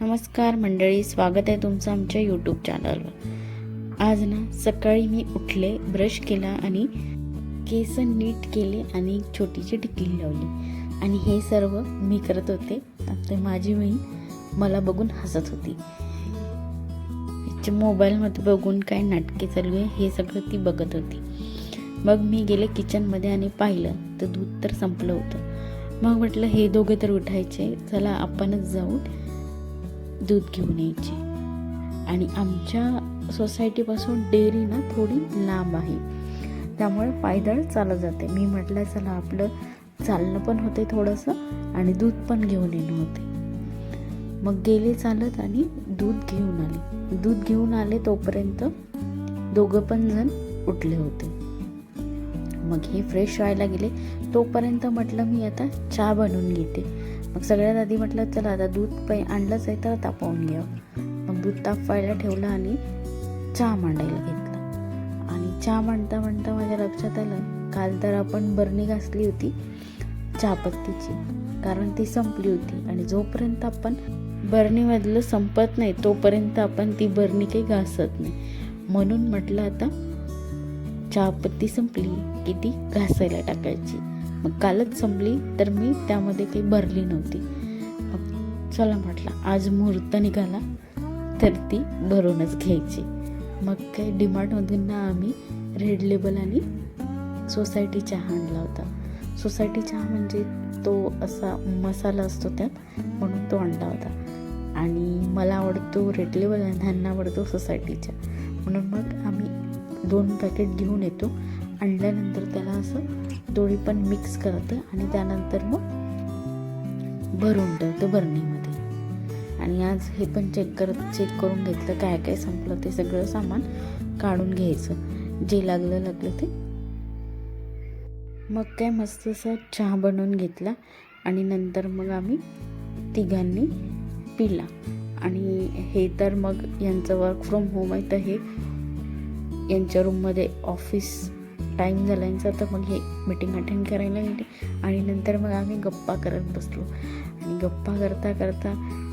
नमस्कार मंडळी स्वागत आहे तुमचं आमच्या यूट्यूब चॅनलवर आज ना सकाळी मी उठले ब्रश केला आणि केस नीट केले आणि एक छोटीशी टिकली लावली. आणि हे सर्व मी करत होते. ते माझी बहीण मला बघून हसत होती. तिच्या मोबाईलमध्ये बघून काय नाटके चालू आहे हे सगळं ती बघत होती. मग मी गेले किचनमध्ये आणि पाहिलं तर दूध तर संपलं होतं. मग म्हटलं हे दोघे तर उठायचे चला आपणच जाऊ. दूध घेऊन यायचे. आणि आमच्या सोसायटीपासून डेअरी ना थोडी लांब आहे. त्यामुळे पायदळ चालत जाते. मी म्हटलं चला आपलं चालणं पण होते थोडंसं आणि दूध पण घेऊन येणं होते. मग गेले चालत आणि दूध घेऊन आले. दूध घेऊन आले तोपर्यंत दोघं पण जण उठले होते. मग हे फ्रेश व्हायला गेले. तोपर्यंत म्हटलं मी आता चहा बनवून घेते. मग सगळ्यात आधी म्हटलं चला आता दूध पै आणलंच आहे तर तापवून घ्यावं मग दूध तापवायला ठेवलं आणि चहा मांडायला घेतला. आणि चहा मांडता मांडता माझ्या लक्षात आलं काल तर आपण बरणी घासली होती चहापत्तीची कारण ती संपली होती. आणि जोपर्यंत आपण बरणीमधलं संपत नाही तोपर्यंत आपण ती बरणी काही घासत नाही. म्हणून म्हटलं आता चहापत्ती संपली की ती घासायला टाकायची. मग कालच संपली तर मी त्यामध्ये काही भरली नव्हती. मग चला म्हटलं आज मुहूर्त निघाला तर ती भरूनच घ्यायची. मग काय डिमार्टमधून ना आम्ही रेड लेबल आणि सोसायटी चहा आणला होता. सोसायटी चहा म्हणजे तो असा मसाला असतो त्यात म्हणून तो आणला होता. आणि मला आवडतो रेड लेबल आणि ह्यांना आवडतो सोसायटीचा. म्हणून मग आम्ही दोन पॅकेट घेऊन येतो. आणल्यानंतर त्याला असं दोन्ही पण मिक्स करते आणि त्यानंतर मग भरून ठेवते भरणीमध्ये आणि आज हे पण चेक करत चेक करून घेतलं काय काय संपलं ते सगळं सामान काढून घ्यायचं. जे लागलं लागलं ते. मग काय मस्त असं चहा बनवून घेतला आणि नंतर मग आम्ही तिघांनी पिला. आणि हे तर मग यांचं वर्क फ्रॉम होम आहे तर हे यांच्या रूममध्ये ऑफिस टाईम झाला तर मग हे मीटिंग अटेंड करायला गेली. आणि नंतर मग आम्ही गप्पा करत बसलो. आणि गप्पा करता करता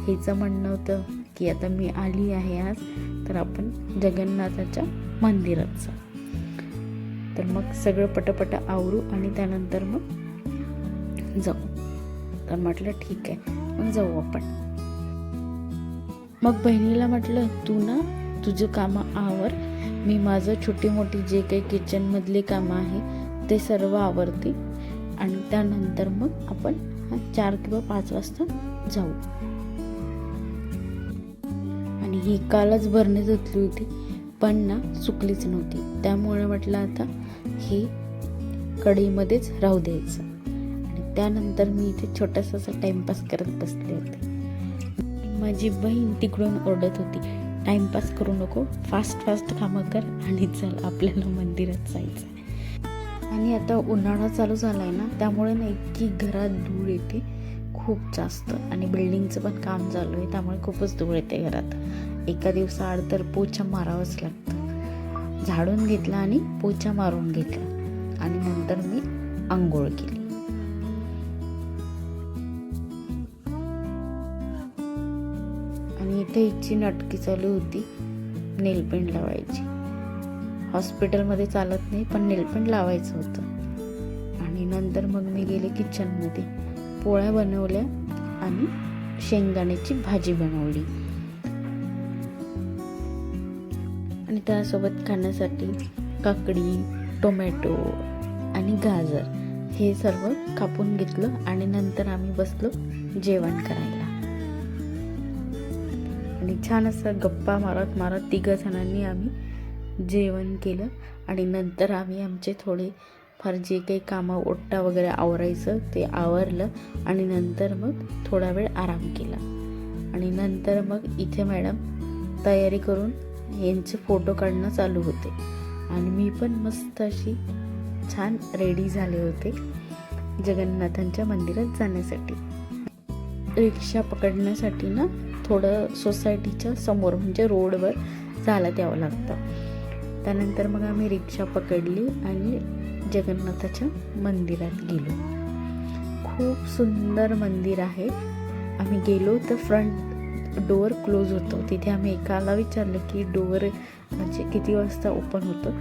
हेचं म्हणणं होतं की आता मी आली आहे आज तर आपण जगन्नाथाच्या मंदिरात जा. तर मग सगळं पटपट आवरू आणि त्यानंतर मग जाऊ. तर म्हटलं ठीक आहे मग जाऊ आपण. मग बहिणीला म्हटलं तू ना तुझं कामं आवर मी माझं छोटी मोठी जे काही किचनमधली कामं आहे ते सर्व आवरते. आणि त्यानंतर मग आपण चार किंवा पाच वाजता जाऊ. आणि ही कालच भरणी धुतली होती पण ना सुकलीच नव्हती. त्यामुळे म्हटलं आता हे कढईमध्येच राहू द्यायचं. आणि त्यानंतर मी इथे छोटासा असा टाइमपास करत बसले होते. माझी बहीण तिकडून ओरडत होती टाइमपास करू नको. फास्ट फास्ट कामं कर आणि चल आपल्याला मंदिरात जायचं आणि आता उन्हाळा चालू झाला आहे ना त्यामुळे ना इतकी घरात धूळ येते खूप जास्त. आणि बिल्डिंगचं पण काम चालू आहे त्यामुळे खूपच धूळ येते घरात. एका दिवसाआड तर पोछा मारावंच लागतं. झाडून घेतला आणि पोछा मारून घेतला. आणि नंतर मी आंघोळ केली. इथे हिची नाटकी चालू होती. नेलपेंट लावायची. हॉस्पिटलमध्ये चालत नाही पण नेलपेंट लावायचं होतं. आणि नंतर मग मी गेले किचनमध्ये. पोळ्या बनवल्या आणि शेंगदाण्याची भाजी बनवली. आणि त्यासोबत खाण्यासाठी काकडी टोमॅटो आणि गाजर हे सर्व कापून घेतलं आणि नंतर आम्ही बसलो जेवण करायला. आणि छान असं गप्पा मारत मारत तिघं जणांनी आम्ही जेवण केलं. आणि नंतर आम्ही आमचे थोडे फार जे काही कामं ओट्टा वगैरे आवरायचं ते आवरलं आणि नंतर मग थोडा वेळ आराम केला. आणि नंतर मग इथे मॅडम तयारी करून यांचे फोटो काढणं चालू होते. आणि मी पण मस्त अशी छान रेडी झाले होते जगन्नाथांच्या मंदिरात जाण्यासाठी. रिक्षा पकडण्यासाठी ना थोडं सोसायटीच्या समोर म्हणजे रोडवर चालत यावं लागतं. त्यानंतर मग आम्ही रिक्षा पकडली आणि जगन्नाथाच्या मंदिरात गेलो. खूप सुंदर मंदिर आहे. आम्ही गेलो तर फ्रंट डोअर क्लोज होतं. तिथे आम्ही एकाला विचारलं की डोअर म्हणजे किती वाजता ओपन होतं?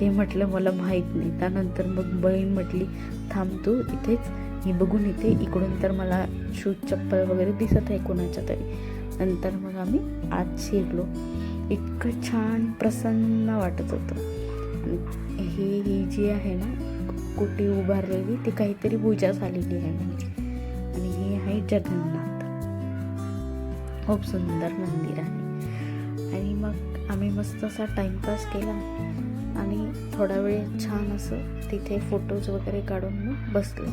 ते म्हटलं मला माहीत नाही. त्यानंतर मग बहीण म्हटली थांब तू इथेच. मी बघून येते. इकडून तर मला शूज चप्पल वगैरे दिसत आहे कोणाच्या तरी. नंतर मग आम्ही आत शिरलो. इतकं छान प्रसन्न वाटत होतं. ही ही जी आहे ना कुटी उभारलेली ती काहीतरी पूजा झालेली आहे म्हणजे आणि हे आहे जगन्नाथ. खूप सुंदर मंदिर आहे. आणि मग आम्ही मस्त असा टाईमपास केला. आणि थोडा वेळ छान असं तिथे फोटोज वगैरे काढून मग बसलो.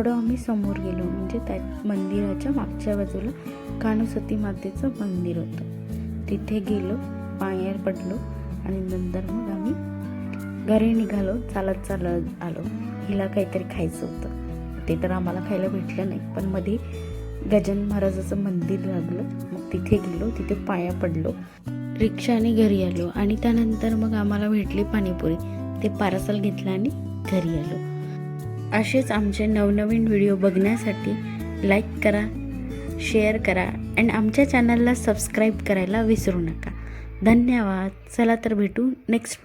थोडं आम्ही समोर गेलो. म्हणजे त्या मंदिराच्या मागच्या बाजूला कानुसती मातेचं मंदिर होतं. तिथे गेलो पायावर पडलो आणि नंतर मग आम्ही घरी निघालो चालत चालत आलो. हिला काहीतरी खायचं होतं. ते तर आम्हाला खायला भेटलं नाही पण मध्ये गजानन महाराजाचं मंदिर लागलं. मग तिथे गेलो तिथे पाया पडलो. रिक्षाने घरी आलो आणि त्यानंतर मग आम्हाला भेटली पाणीपुरी. ते पार्सल घेतलं आणि घरी आलो. असेच आमचे नवनवीन व्हिडिओ बघण्यासाठी लाईक करा शेअर करा अँड आमच्या चॅनलला सबस्क्राईब करायला विसरू नका. धन्यवाद. चला तर भेटू नेक्स्ट